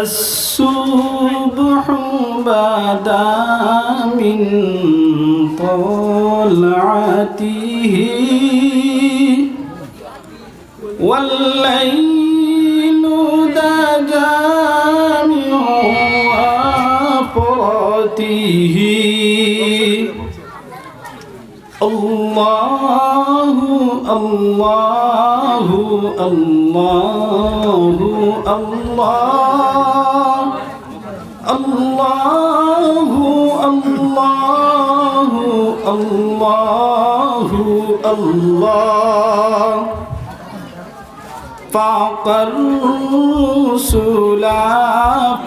الصبح بدا من طلعته والليل دجى من أفرته الله الله الله الله. আল্লাহু আল্লাহ ফাকার রুসুলা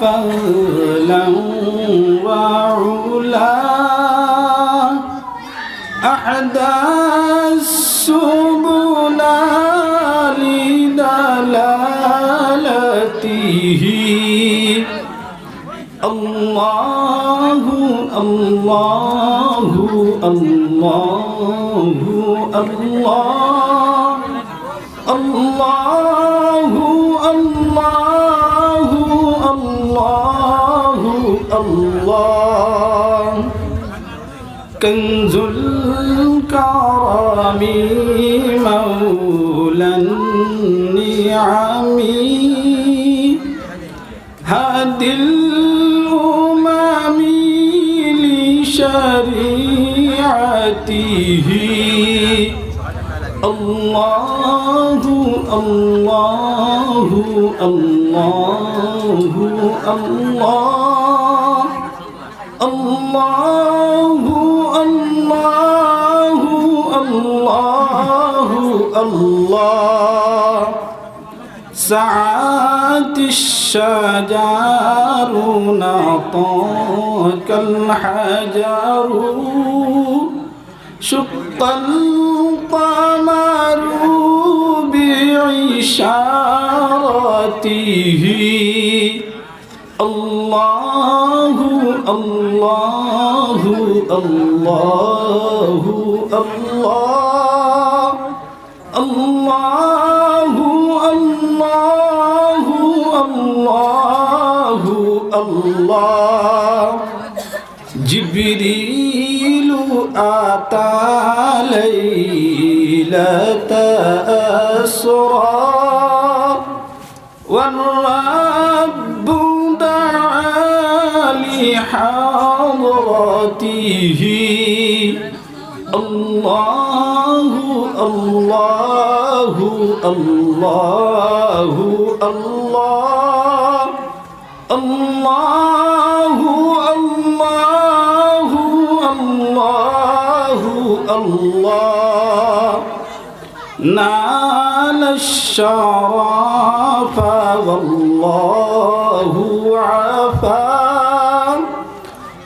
ফালাম ওয়া উলা أحدى السبل لدلالته الله الله الله الله الله الله الله الله كنز الكرم مولى النعم هادي الله الله الله الله الله الله الله سعات الشجر نطاك الحجر. شق القمر بإشارته الله الله الله الله الله الله الله الله جبريل أتى ليلة أسرى والرب دعا لحضرته الله الله الله الله الله. نال الشرف والله عفا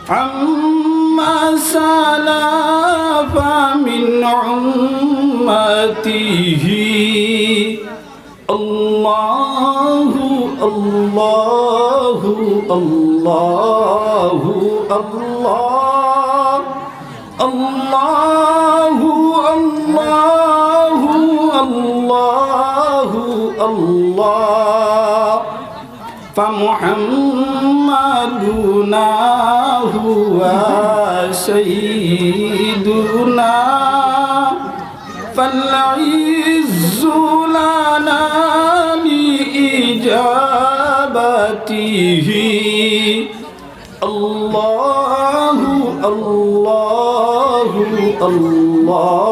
عما سلف من أمته الله الله الله الله الله الله الله فمحمدنا هو سيدنا فالعز لنا لإجابته الله الله الله الله